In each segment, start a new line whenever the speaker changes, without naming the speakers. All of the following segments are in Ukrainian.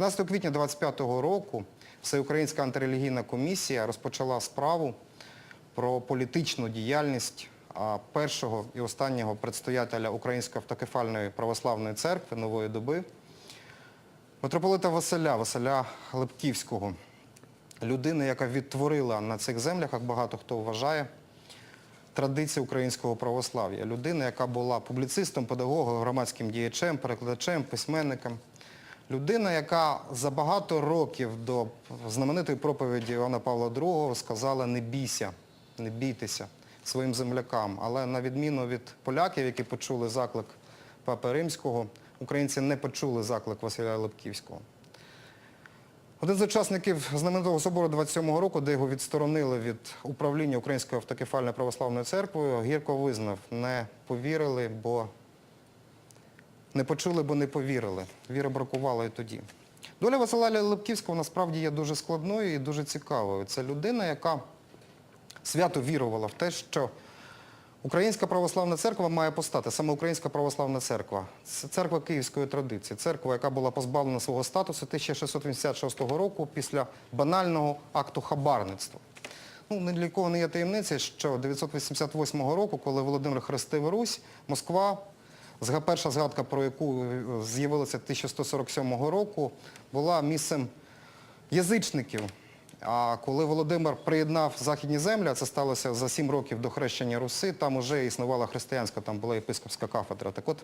13 квітня 25 року Всеукраїнська антирелігійна комісія розпочала справу про політичну діяльність першого і останнього предстоятеля Української автокефальної православної церкви Нової доби митрополита Василя, Василя Лепківського, людини, яка відтворила на цих землях, як багато хто вважає, традиції українського православ'я. Людина, яка була публіцистом, педагогом, громадським діячем, перекладачем, письменником. Людина, яка за багато років до знаменитої проповіді Івана Павла II сказала «не бійся, не бійтеся своїм землякам». Але на відміну від поляків, які почули заклик Папи Римського, українці не почули заклик Василя Лепківського. Один з учасників знаменитого собору 27-го року, де його відсторонили від управління Української автокефальної православної церкви, гірко визнав, не повірили, бо не почули, бо не повірили. Віри бракувало і тоді. Доля Василя Лепківського насправді є дуже складною і дуже цікавою. Це людина, яка свято вірувала в те, що Українська православна церква має постати, саме Українська православна церква. Це церква київської традиції, церква, яка була позбавлена свого статусу 1686 року після банального акту хабарництва. Ну, ні для кого не є таємниця, що 988 року, коли Володимир хрестив Русь, Москва, перша згадка, про яку е, з'явилася 1147 року, була місцем язичників. А коли Володимир приєднав західні землі, а це сталося за сім років до хрещення Руси, там вже існувала християнська, там була єпископська кафедра. Так от,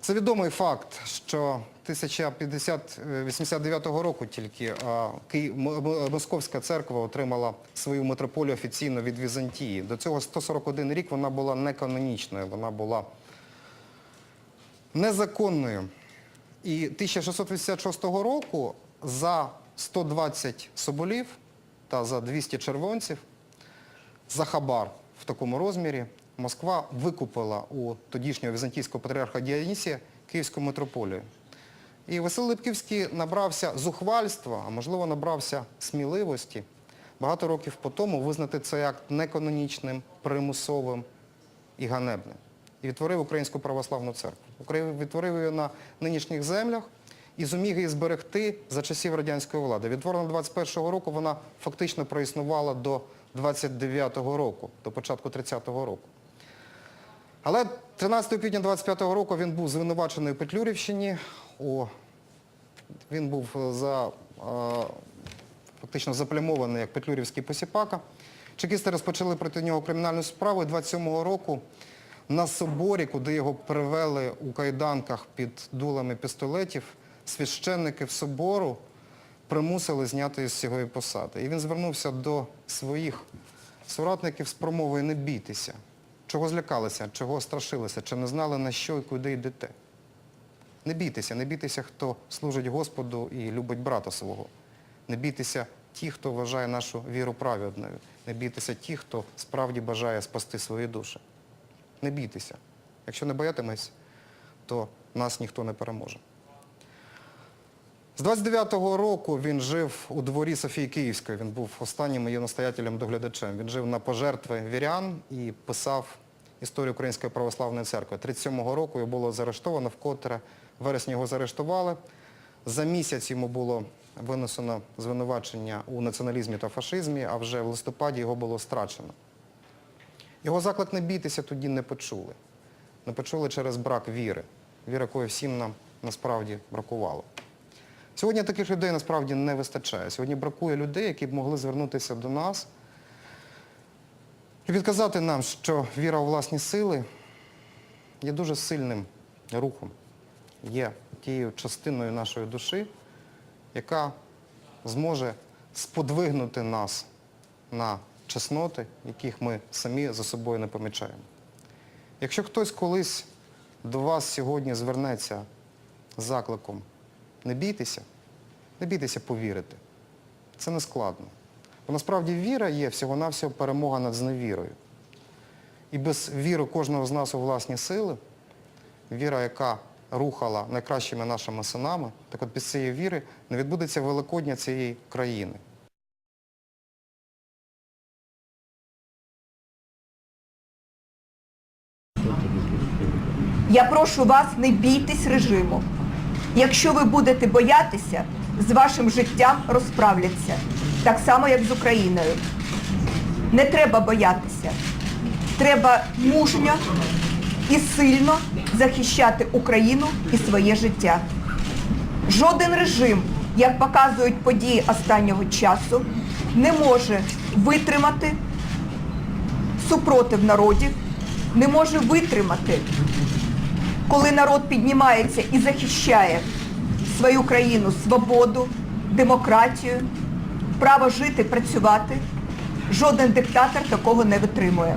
це відомий факт, що 1089 року тільки Московська церква отримала свою митрополію офіційно від Візантії. До цього 141 рік вона була неканонічною, вона була незаконною. І 1686 року за 120 соболів та за 200 червонців за хабар в такому розмірі Москва викупила у тодішнього візантійського патріарха Діонісія Київську митрополію. І Василь Липківський набрався зухвальства, а можливо набрався сміливості багато років по тому визнати цей акт неканонічним, примусовим і ганебним. І відтворив Українську православну церкву. Відтворив її на нинішніх землях і зуміг її зберегти за часів радянської влади. Відтворена 21-го року, вона фактично проіснувала до 29-го року, до початку 30-го року. Але 13 квітня 25-го року він був звинувачений у Петлюрівщині. Він був е, за, е, фактично заплямований як Петлюрівський посіпака. Чекісти розпочали проти нього кримінальну справу і 27-го року на соборі, куди його привели у кайданках під дулами пістолетів, священники в собору примусили зняти з його посади. І він звернувся до своїх соратників з промовою «не бійтеся». Чого злякалися, чого страшилися, чи не знали, на що і куди йдете. Не бійтеся, не бійтеся, хто служить Господу і любить брата свого. Не бійтеся ті, хто вважає нашу віру праведною. Не бійтеся ті, хто справді бажає спасти свої душі. Не бійтеся. Якщо не боятимесь, то нас ніхто не переможе. З 29-го року він жив у дворі Софії Київської. Він був останнім її настоятелем доглядачем. Він жив на пожертви вірян і писав історію Української православної церкви. 37-го року його було заарештовано, вкотре в вересні його заарештували. За місяць йому було винесено звинувачення у націоналізмі та фашизмі, а вже в листопаді його було страчено. Його заклик не бійтеся тоді не почули. Не почули через брак віри, віри, якої всім нам насправді бракувало. Сьогодні таких людей насправді не вистачає. Сьогодні бракує людей, які б могли звернутися до нас і відказати нам, що віра у власні сили є дуже сильним рухом, є тією частиною нашої душі, яка зможе сподвигнути нас на чесноти, яких ми самі за собою не помічаємо. Якщо хтось колись до вас сьогодні звернеться з закликом не бійтеся, не бійтеся повірити. Це не складно. Бо насправді віра є всього-навсього перемога над зневірою. І без віри кожного з нас у власні сили, віра, яка рухала найкращими нашими синами, так от без цієї віри не відбудеться Великодня цієї країни.
Я прошу вас, не бійтесь режиму. Якщо ви будете боятися, з вашим життям розправляться, так само, як з Україною. Не треба боятися. Треба мужньо і сильно захищати Україну і своє життя. Жоден режим, як показують події останнього часу, не може витримати супротив народів, не може витримати, коли народ піднімається і захищає свою країну, свободу, демократію, право жити, працювати. Жоден диктатор такого не витримує.